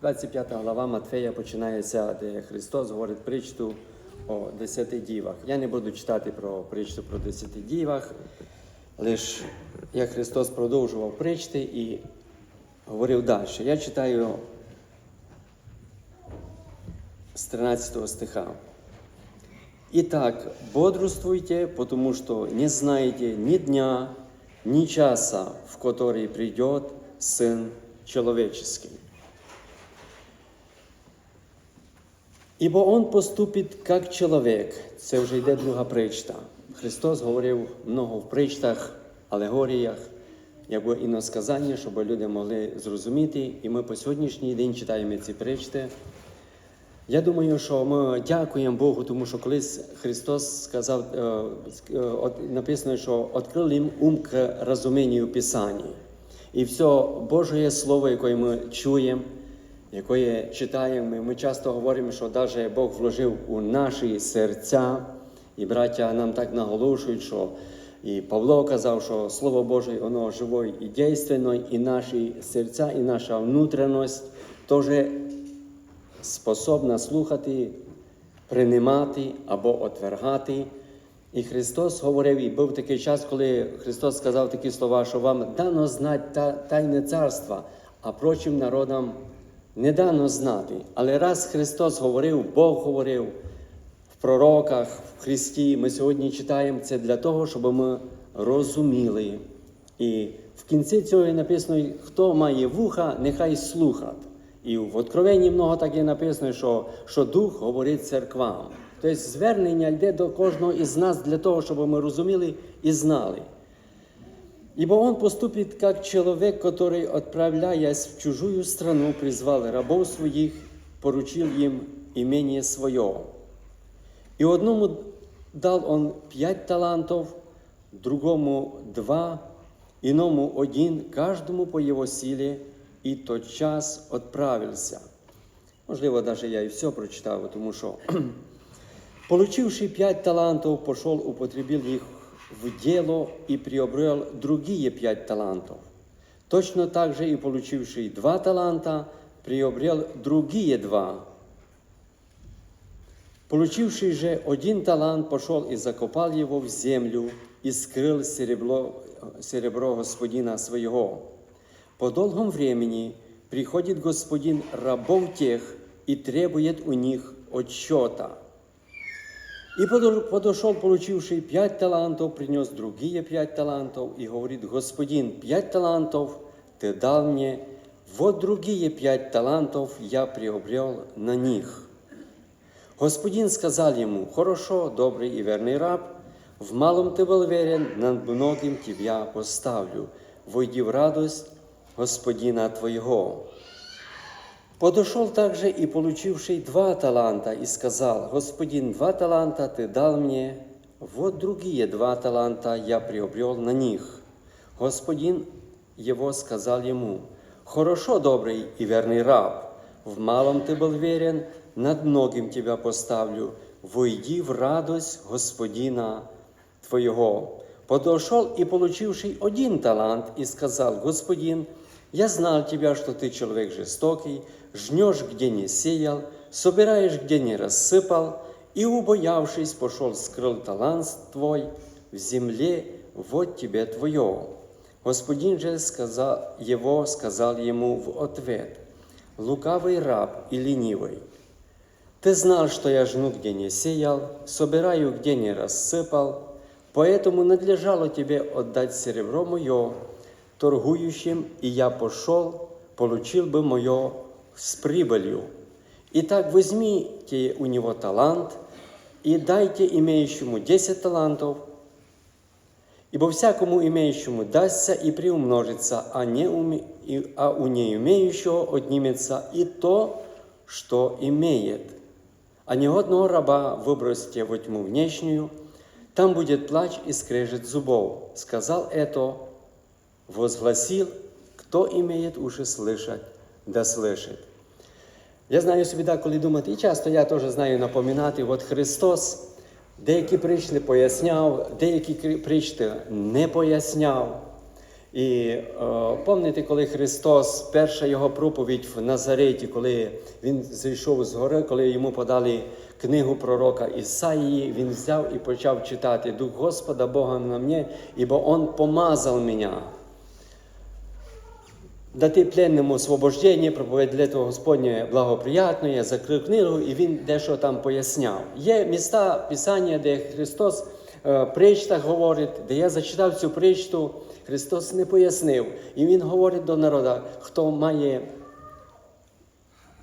25 глава Матфея починається, де Христос говорить притчу о десяти дівах. Я не буду читати про притчу про десяти дівах, лише як Христос продовжував притчти і говорив далі. Я читаю с 13 стиха. Итак, бодрствуйте, потому что не знаете ни дня, ни часа, в который придет Сын Человеческий. Ібо Он поступить як чоловік. Це вже йде друга причта. Христос говорив много в причтах, алегоріях, якби іносказання, щоб люди могли зрозуміти. І ми по сьогоднішній день читаємо ці причти. Я думаю, що ми дякуємо Богу, тому що колись Христос сказав, е, е, написано, що відкрив їм ум к розумінню Писання. І все Боже Слово, яке ми чуємо, яке читаємо, ми часто говоримо, що навіть Бог вложив у наші серця, і браття нам так наголошують, що і Павло казав, що Слово Боже, воно живе і дійственне, і наші серця, і наша внутрішність теж способна слухати, приймати або отвергати. І Христос говорив, і був такий час, коли Христос сказав такі слова, що вам дано знати тайне царства, а прочим народам не дано знати. Але раз Христос говорив, Бог говорив в пророках, в Христі, ми сьогодні читаємо це для того, щоб ми розуміли. І в кінці цього написано, хто має вуха, нехай слухать. І в Откровенні много так є написано, що, що Дух говорить церквам. Тобто звернення йде до кожного із нас для того, щоб ми розуміли і знали. Ибо он поступит как человек, который, отправляясь в чужую страну, призвал рабов своих, поручил им имение свое. И одному дал он пять талантов, другому два, иному один, каждому по его силе, і тотчас відправився. Можливо, навіть я і все прочитав, тому що, получивши пять талантов, пошел, употребил их в дело и приобрел другие пять талантов. Точно так же и получивший два таланта, приобрел другие два. Получивший же один талант, пошел и закопал его в землю и скрыл серебро, серебро господина своего. По долгом времени приходит господин рабов тех и требует у них отчета. И подошел, получивший пять талантов, принес другие пять талантов и говорит, господин, пять талантов ты дал мне, вот другие пять талантов я приобрел на них. Господин сказал ему, хорошо, добрый и верный раб, в малом ты был верен, над многим тебя поставлю. Войди в радость Господина твоего. Подошел также и получивший два таланта и сказал, Господин, два таланта ты дал мне, вот другие два таланта я приобрел на них. Господин его сказал ему, Хорошо, добрый и верный раб, в малом ты был верен, над многим тебя поставлю, войди в радость Господина твоего. Подошел и получивший один талант и сказал, Господин, я знал тебя, что ты человек жестокий, жнешь, где не сеял, собираешь, где не рассыпал, и, убоявшись, пошел, скрыл талант твой в земле, вот тебе твое. Господин же сказал, его сказал ему в ответ, лукавый раб и ленивый, ты знал, что я жну, где не сеял, собираю, где не рассыпал, поэтому надлежало тебе отдать серебро мое, торгующим, и я пошел, получил бы мое с прибылью. Итак, возьмите у него талант и дайте имеющему десять талантов, ибо всякому имеющему дастся и приумножится, а, не уме... а у неимеющего отнимется и то, что имеет. А негодного раба выбросьте во тьму внешнюю, там будет плач и скрежет зубов. Сказал это, возгласил, кто имеет уши слышать, да слышит. Я знаю собі так, коли думати, і часто я теж знаю напоминати, от Христос деякі причти поясняв, деякі причти не поясняв. І е, пам'ятаєте, коли Христос, перша його проповідь в Назареті, коли він зійшов з гори, коли йому подали книгу пророка Ісаїї, він взяв і почав читати Дух Господа Бога на мені, ібо Он помазав мене. Дати пленному освобождення, проповідь для того Господнє благоприятно, я закрив книгу, і він дещо там поясняв. Є міста Писання, де Христос е, в притчах говорить, де я зачитав цю притчу, Христос не пояснив. І Він говорить до народу, хто має,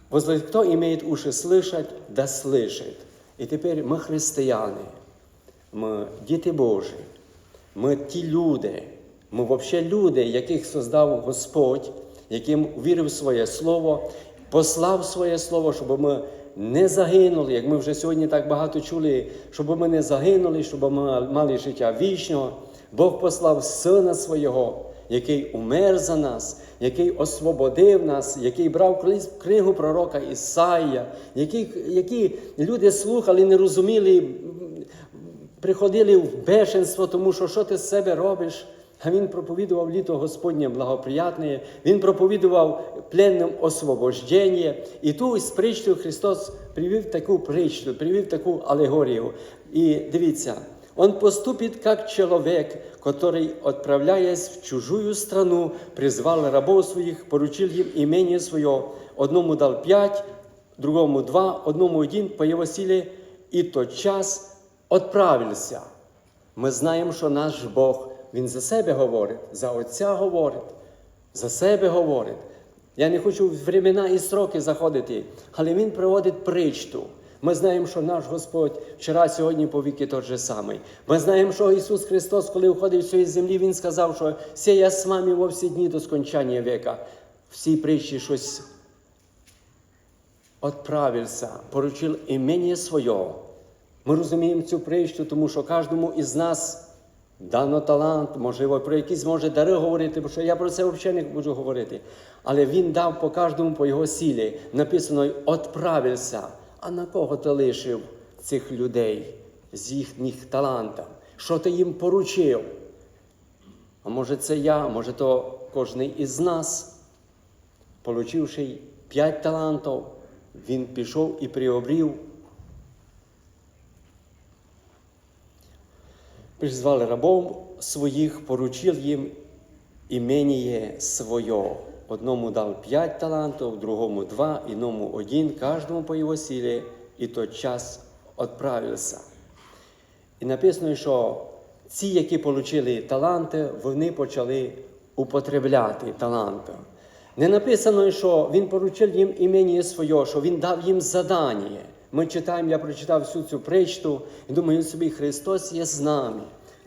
возле хто имеет уши слышать, да слышит. І тепер ми християни, ми діти Божі, ми ті люди, ми взагалі люди, яких создав Господь, яким вірив своє слово, послав своє слово, щоб ми не загинули, як ми вже сьогодні так багато чули, щоб ми не загинули, щоб ми мали життя вічного. Бог послав Сина Свого, який умер за нас, який освободив нас, який брав книгу пророка Ісаїя, які, які люди слухали, не розуміли, приходили в бешенство, тому що що ти з себе робиш? А він проповідував літо Господнє благоприятне, він проповідував пленним освобождення. І ту з притчою Христос привів таку притчу, привів таку алегорію. І дивіться, Он поступит как человек, который, отправляясь в чужую страну, призвал рабов своих, поручил им имение свое. Одному дал пять, другому два, одному один по его силе, и тот час отправився. Ми знаємо, що наш Бог, Він за себе говорить, за Отця говорить, за себе говорить. Я не хочу в времена і строки заходити, але Він приводить притчу. Ми знаємо, що наш Господь вчора, сьогодні, по віки той же самий. Ми знаємо, що Ісус Христос, коли уходив з цієї землі, Він сказав, що «Се я з вами во всі дні до скончання века. В цій притчі щось отправився, поручив імені своє. Ми розуміємо цю притчу, тому що кожному із нас дано талант, можливо, про якісь може дари говорити, бо що я про це взагалі не буду говорити. Але він дав по кожному по його сілі. Написано «отправився». А на кого ти лишив цих людей з їхніх талантів? Що ти їм поручив? А може це я, може то кожен із нас, получивши п'ять талантів, він пішов і приобрів. Призвали рабов своїх, поручив їм іменіє своє. Одному дав п'ять талантів, другому два, іному один, кожному по його силі, і тот час відправився. І написано, що ці, які отримали таланти, вони почали употребляти таланти. Не написано, що він поручив їм імені своє, що він дав їм задання. Ми читаємо, я прочитав всю цю притчу і думаю собі, Христос є з нами,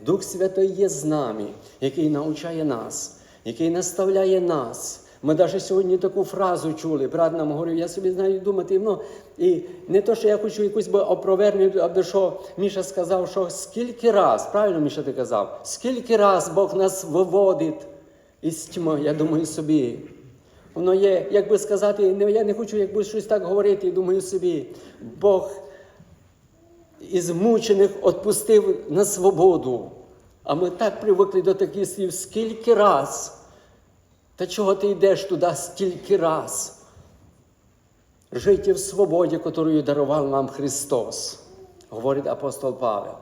Дух Святий є з нами, який навчає нас, який наставляє нас. Ми навіть сьогодні таку фразу чули, брат нам говорив, я собі знаю думати, ну, і не то, що я хочу якусь би опровергнути, або що Міша сказав, що скільки раз, правильно Міша ти казав, скільки раз Бог нас виводить із тьми, я думаю собі. Воно є, як би сказати, не, я не хочу якби щось так говорити, і думаю собі, Бог із мучених відпустив на свободу. А ми так привикли до таких слів, скільки раз. Та чого ти йдеш туди стільки раз? Жийте в свободі, яку дарував нам Христос, говорить апостол Павел.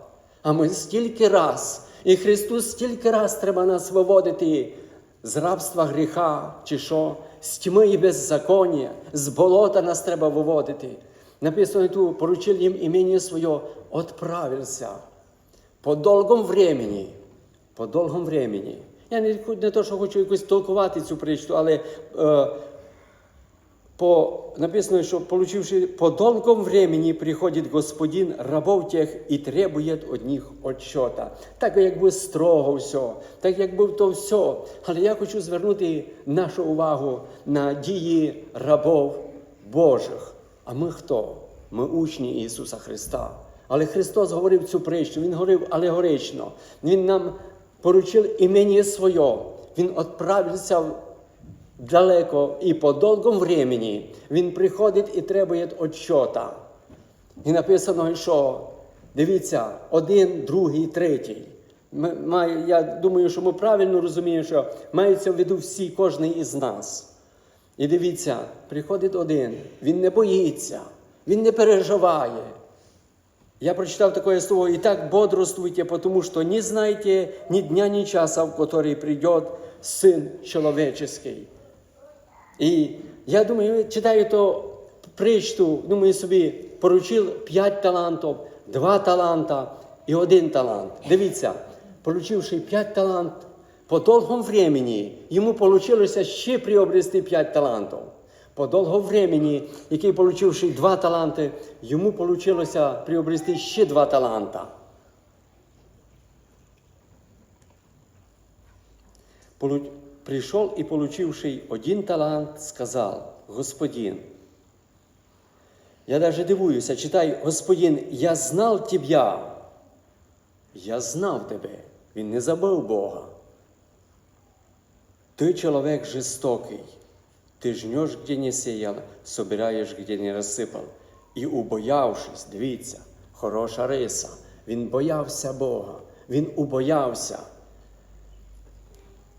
А ми стільки раз, і Христос стільки раз треба нас виводити з рабства гріха, чи що, з тьми і беззаконня, з болота нас треба виводити. Написано тут, поручив їм імені своє, отправився по довгому времени, по довгому времени. Я не, не то, що хочу якось толкувати цю притчу, але е, по, написано, що получивши по долгом времени приходить Господин рабов тех і требує від них отчета. Так якби строго все, так якби то все. Але я хочу звернути нашу увагу на дії рабов Божих. А ми хто? Ми учні Ісуса Христа. Але Христос говорив цю притчу, Він говорив алегорично. Він нам поручив імені своє. Він відправився далеко і по довгому времени він приходить і требує отчота. І написано, що дивіться, один, другий, третій. Я думаю, що ми правильно розуміємо, що мається в виду всі, кожен із нас. І дивіться, приходить один, він не боїться, він не переживає. Я прочитав такое слово, «И так бодрствуйте, потому что не знаете ни дня, ни часа, в который придет Сын Человеческий». І я думаю, читаю то причту, думаю собі, поручив п'ять талантів, два таланта і один талант. Дивіться, поручивши п'ять талантів, по довгому времени йому вийшло ще приобрести п'ять талантів. По довгому времени, який получивши два таланти, йому вийшло приобрести ще два таланта. Полу- Пришел и получивший один талант сказал, Господин, я даже дивуюся, читай, Господин, я знав Тебя, я знав Тебе, він не забув Бога. Ты человек жестокий, ты жнешь, где не сеял, собираєш, где не розсипав. І убоявшись, дивіться, хороша риса, він боявся Бога, він убоявся.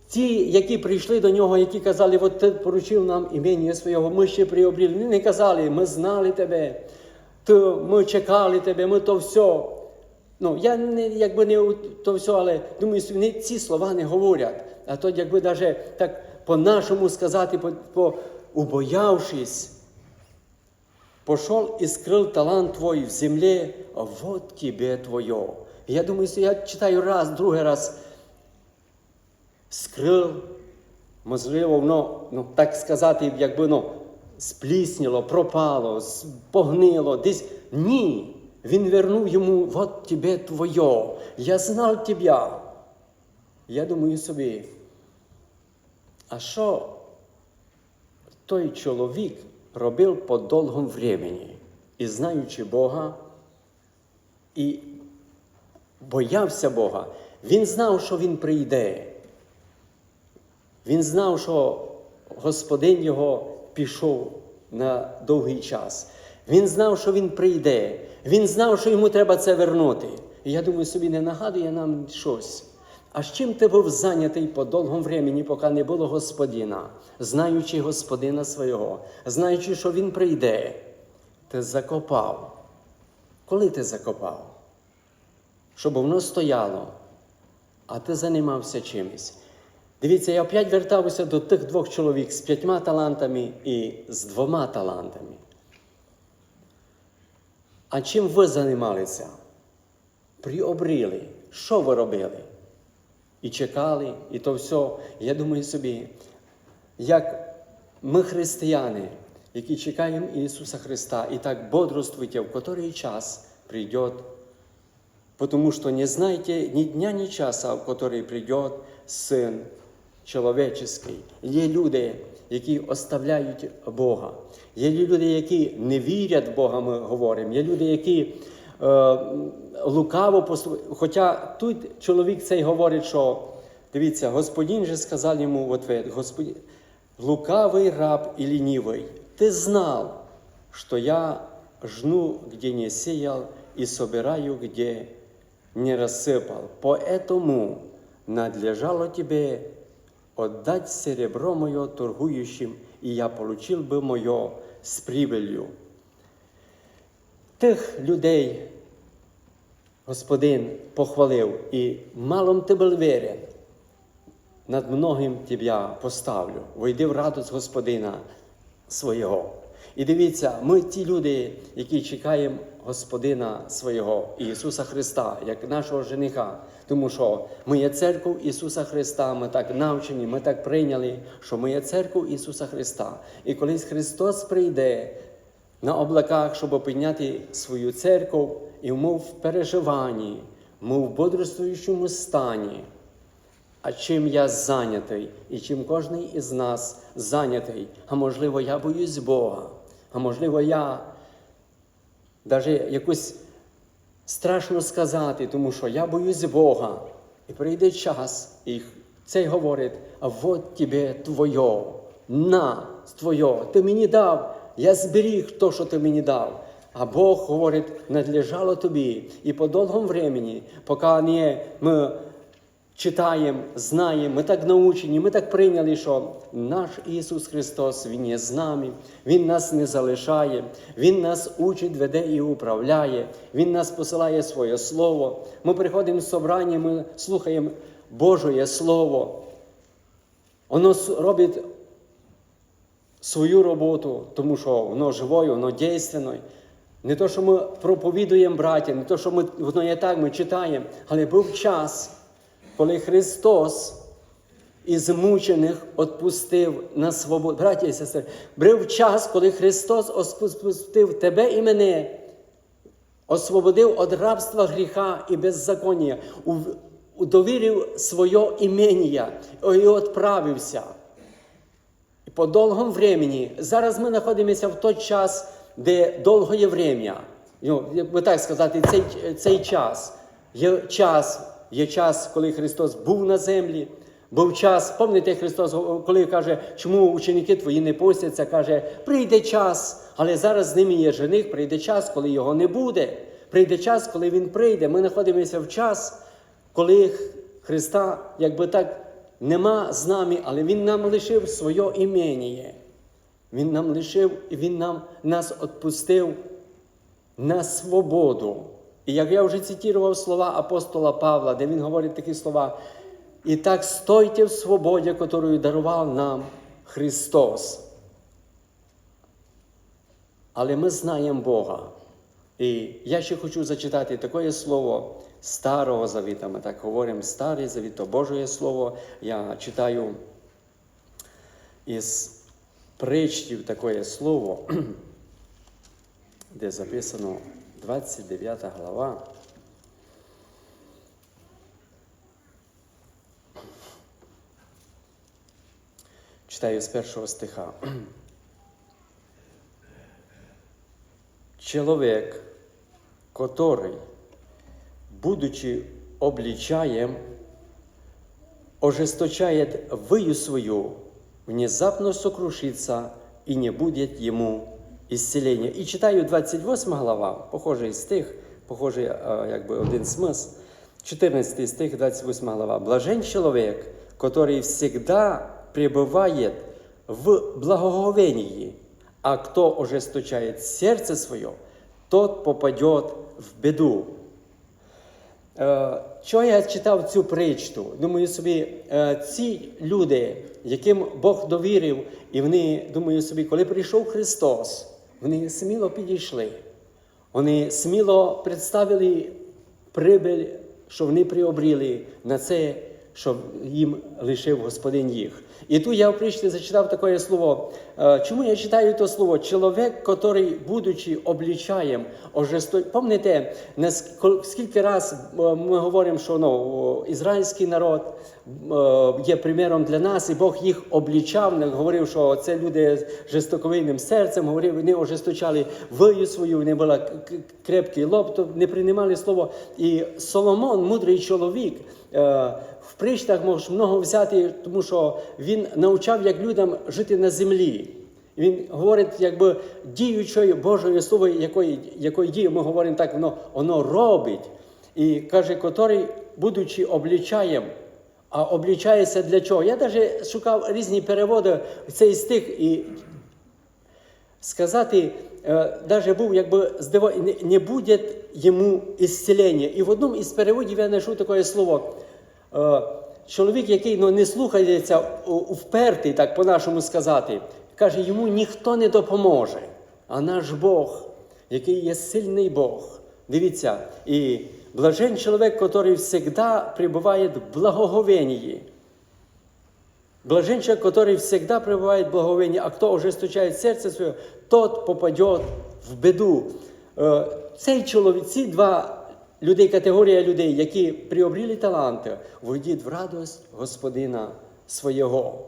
Ті, які прийшли до нього, які казали, от ти поручив нам імення свого, ми ще приобріли. Вони не казали, ми знали тебе, то ми чекали тебе, ми то все. Ну, я не, якби не то все, але думаю, вони ці слова не говорять. А то, якби навіть так по-нашому сказати, по, по, убоявшись, пошел и скрыл талант твой в земле, а вот тебе твое. І Я думаю, що я читаю раз, другий раз, скрил, можливо, воно, ну, так сказати, якби ну, сплісніло, пропало, погнило, десь. Ні. Він вернув йому, вот тебе твоє, я знав тебе. Я думаю собі, а що той чоловік робив по довгому времені, і знаючи Бога, і боявся Бога, він знав, що він прийде. Він знав, що Господин його пішов на довгий час. Він знав, що він прийде. Він знав, що йому треба це вернути. І я думаю, собі не нагадує нам щось. А з чим ти був зайнятий по довгому времені, поки не було Господина, знаючи Господина свого, знаючи, що Він прийде, ти закопав. Коли ти закопав? Щоб воно стояло, а ти займався чимось. Дивіться, я опять вертався до тих двох чоловік з п'ятьма талантами і з двома талантами. А чим ви займалися? Приобріли. Що ви робили? І чекали, і то все. Я думаю собі, як ми християни, які чекаємо Ісуса Христа, і так бодрствуйте, в котрий час прийде потому что не знаете ни дня, ни часа, в который придет Син Человеческий. Є люди, які оставляють Бога. Є люди, які не вірять в Бога, ми говоримо. Є люди, які е, лукаво послу... Хоча тут чоловік цей говорить, що дивіться, Господин же сказав йому в ответ, Господин, лукавий раб і лінивий, ти знав, что я жну, где не сеял, и собираю, где не рассыпал. Поэтому надлежало тебе отдать серебро мое торгующим, и я получил бы мое с прибылью. Тих людей Господин похвалив, і малом ти був вірен, над многим тебе поставлю. Войди в радость Господина свого. І дивіться, ми ті люди, які чекаємо Господина свого Ісуса Христа, як нашого жениха. Тому що ми є церква Ісуса Христа, ми так навчені, ми так прийняли, що ми є церква Ісуса Христа. І колись Христос прийде на облаках, щоб підняти свою церкву, і ми в переживанні, ми в бодрствуючому стані. А чим я зайнятий, і чим кожен із нас зайнятий, а можливо, я боюсь Бога, а можливо, я навіть якось страшно сказати, тому що я боюсь Бога. І прийде час, і цей говорить, а вот тебе твоє, на твоє, ти мені дав, я зберіг то, що ти мені дав. А Бог говорить, надлежало тобі. І по довгому времени, поки не ми читаємо, знаємо, ми так научені, ми так прийняли, що наш Ісус Христос, Він є з нами, Він нас не залишає, Він нас учить, веде і управляє, Він нас посилає своє Слово. Ми приходимо в собрання, ми слухаємо Божє Слово. Воно робить свою роботу, тому що воно живое, воно дійственне. Не то, що ми проповідуємо браття, не то, що ми, воно є так, ми читаємо, але був час, коли Христос із мучених відпустив на свободу. Браття і сестри, був час, коли Христос відпустив тебе і мене, освободив від рабства гріха і беззаконня, довірив своє імення і відправився. І по довгому времени, зараз ми знаходимося в той час, де довге время, ну, як би так сказати, цей, цей час. Є час, є час, коли Христос був на землі. Був час, пам'ятаєте, Христос, коли каже, чому ученики твої не постяться, каже, прийде час, але зараз з ними є жених, прийде час, коли його не буде. Прийде час, коли він прийде. Ми знаходимося в час, коли Христа, якби так, нема з нами, але Він нам лишив своє ім'я. Він нам лишив і Він нам, нас відпустив на свободу. І як я вже цитував слова апостола Павла, де він говорить такі слова, і так стойте в свободі, яку дарував нам Христос. Але ми знаємо Бога. І я ще хочу зачитати таке слово Старого Завіта. Ми так говоримо, Старий Завіт, то Боже Слово. Я читаю із притчів таке слово, де записано 29 глава. Читаю з першого стиха. Человек, который, будучи обличаем, ожесточает выю свою, внезапно сокрушится и не будет ему исцеления. І читаю 28 глава, похожий стих, похожий а, якби один смисл. 14 стих, 28 глава. Блажен человек, который всегда пребывает в благоговении, а кто ожесточает сердце свое, тот попадет в беду. Е, Чого я читав цю притчу? Думаю собі, е, ці люди, яким Бог довірив, і вони, думаю собі, коли прийшов Христос, вони сміло підійшли. Вони сміло представили прибиль, що вони приобріли на це, що їм лишив Господин їх. І тут я в притчі зачитав таке слово. Е, Чому я читаю це слово? Чоловік, який, будучи обличаєм, ожесто... Наскільки- скільки раз е, ми говоримо, що ну, ізраїльський народ е, є приміром для нас, і Бог їх облічав, говорив, що це люди з жестоковинним серцем, говорив, вони ожесточали вию свою, к- к- крепкий лоб, то не приймали слово. І Соломон, мудрий чоловік, в причтах можеш много взяти, тому що він навчав, як людям жити на землі. Він говорить, якби діючою Божою слово, якої, якої дії ми говоримо так, воно, воно робить. І каже, котрий, будучи облічаєм, а облічається для чого? Я навіть шукав різні переводи в цей стих і сказати, е, даже був якби здиво, не, не буде йому ісцілення. І в одному із переводів я знайшов таке слово. Е, чоловік, який ну, не слухається, впертий, так по-нашому сказати, каже, йому ніхто не допоможе. А наш Бог, який є сильний Бог. Дивіться, і блажен чоловік, який завжди перебуває в благоговенії. Блажен человек, который всегда пребывает в благовении, а кто ожесточает серце своє, тот попадет в беду. Е, Цей чоловік, ці два людей, категорія людей, які приобрели таланти, войдіть в радость Господина свого.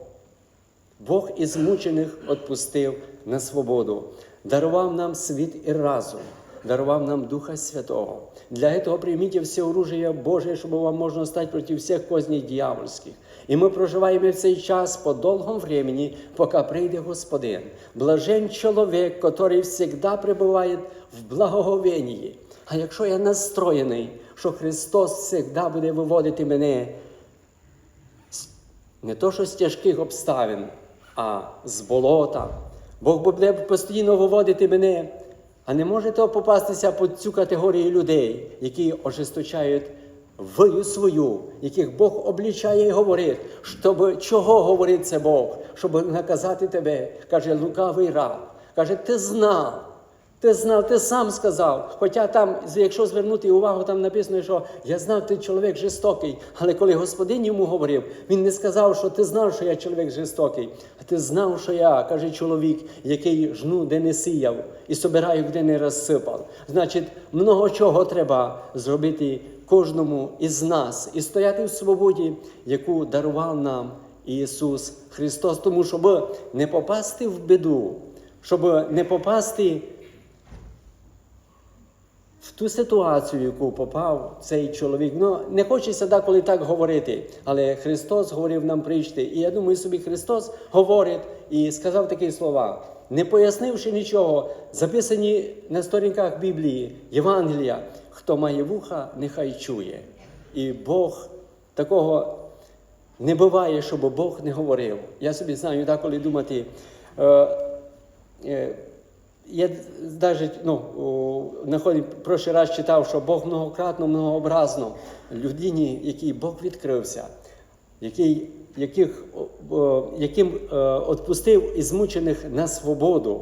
Бог із мучених відпустив на свободу, дарував нам світ і разум, дарував нам Духа Святого. Для цього прийміть все оружие Боже, щоб вам можна стати проти всіх козней дьявольських. І ми проживаємо в цей час по довгому времени, поки прийде Господин. Блажен чоловік, який завжди перебуває в благоговенні. А якщо я настроєний, що Христос завжди буде виводити мене не то, що з тяжких обставин, а з болота. Бог буде постійно виводити мене. А не можете попастися під цю категорію людей, які ожесточають вию свою, яких Бог облічає і говорить, щоб чого говорить це Бог, щоб наказати тебе, каже лукавий раб. Каже, ти знав, ти знав, ти сам сказав. Хоча там, якщо звернути увагу, там написано, що я знав, ти чоловік жорстокий. Але коли господин йому говорив, він не сказав, що ти знав, що я чоловік жорстокий, а ти знав, що я, каже чоловік, який жну, де не сіяв, і собираю, де не розсипав. Значить, много чого треба зробити кожному із нас і стояти в свободі, яку дарував нам Ісус Христос, тому щоб не попасти в біду, щоб не попасти в ту ситуацію, в яку попав цей чоловік. Ну, не хочеться деколи так говорити, але Христос говорив нам прийти. І я думаю, собі Христос говорить і сказав такі слова, не пояснивши нічого, записані на сторінках Біблії, Євангелія, хто має вуха, нехай чує. І Бог такого не буває, щоб Бог не говорив. Я собі знаю, деколи думати. Е, е, я навіть ну, находив, прошлий раз читав, що Бог многократно, многообразно людині, якій Бог відкрився, який, яких, яким е, отпустив із мучених на свободу,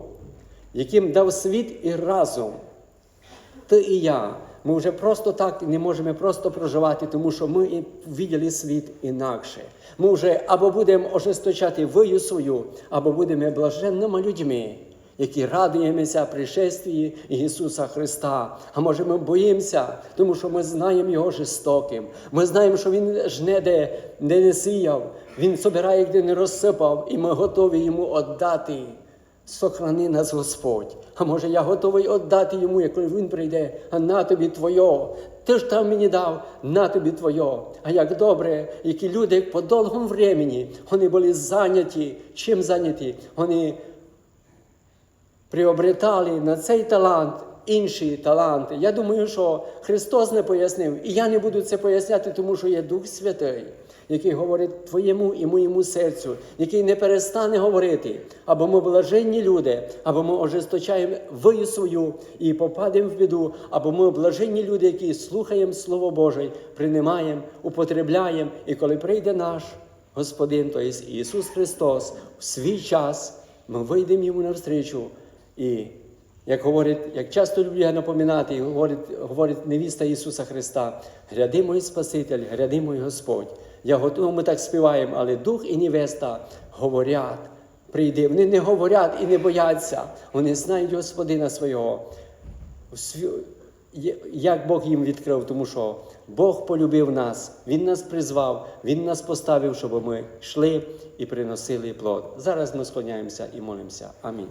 яким дав світ і разум. Ти і я. Ми вже просто так не можемо просто проживати, тому що ми і виділи світ інакше. Ми вже або будемо ожесточати вию свою, або будемо блаженними людьми, які радуємося пришествії Ісуса Христа. А може ми боїмося, тому що ми знаємо Його жорстоким. Ми знаємо, що Він жне, де, де не сіяв, Він собирає, де не розсипав, і ми готові йому віддати. Сохрани нас Господь. А може я готовий віддати йому, як він прийде, а на тобі твоє. Ти ж там мені дав, на тобі твоє. А як добре, які люди по довгому времені, вони були зайняті. Чим зайняті? Вони приобретали на цей талант інші таланти. Я думаю, що Христос не пояснив, і я не буду це поясняти, тому що є Дух Святий, який говорить твоєму і моєму серцю, який не перестане говорити, або ми блаженні люди, або ми ожесточаємо вию свою і попадемо в біду, або ми блаженні люди, які слухаємо Слово Боже, приймаємо, употребляємо, і коли прийде наш Господин, тобто Ісус Христос, в свій час ми вийдемо йому навстрічу. І як говорить, як часто люблю напоминати, і говорить, говорить невіста Ісуса Христа, гряди мой Спаситель, гряди мой Господь. Я готовий, ми так співаємо, але Дух і невеста говорять, прийди. Вони не говорять і не бояться, вони знають Господина свого. Як Бог їм відкрив, тому що Бог полюбив нас, Він нас призвав, Він нас поставив, щоб ми йшли і приносили плод. Зараз ми склоняємося і молимося. Амінь.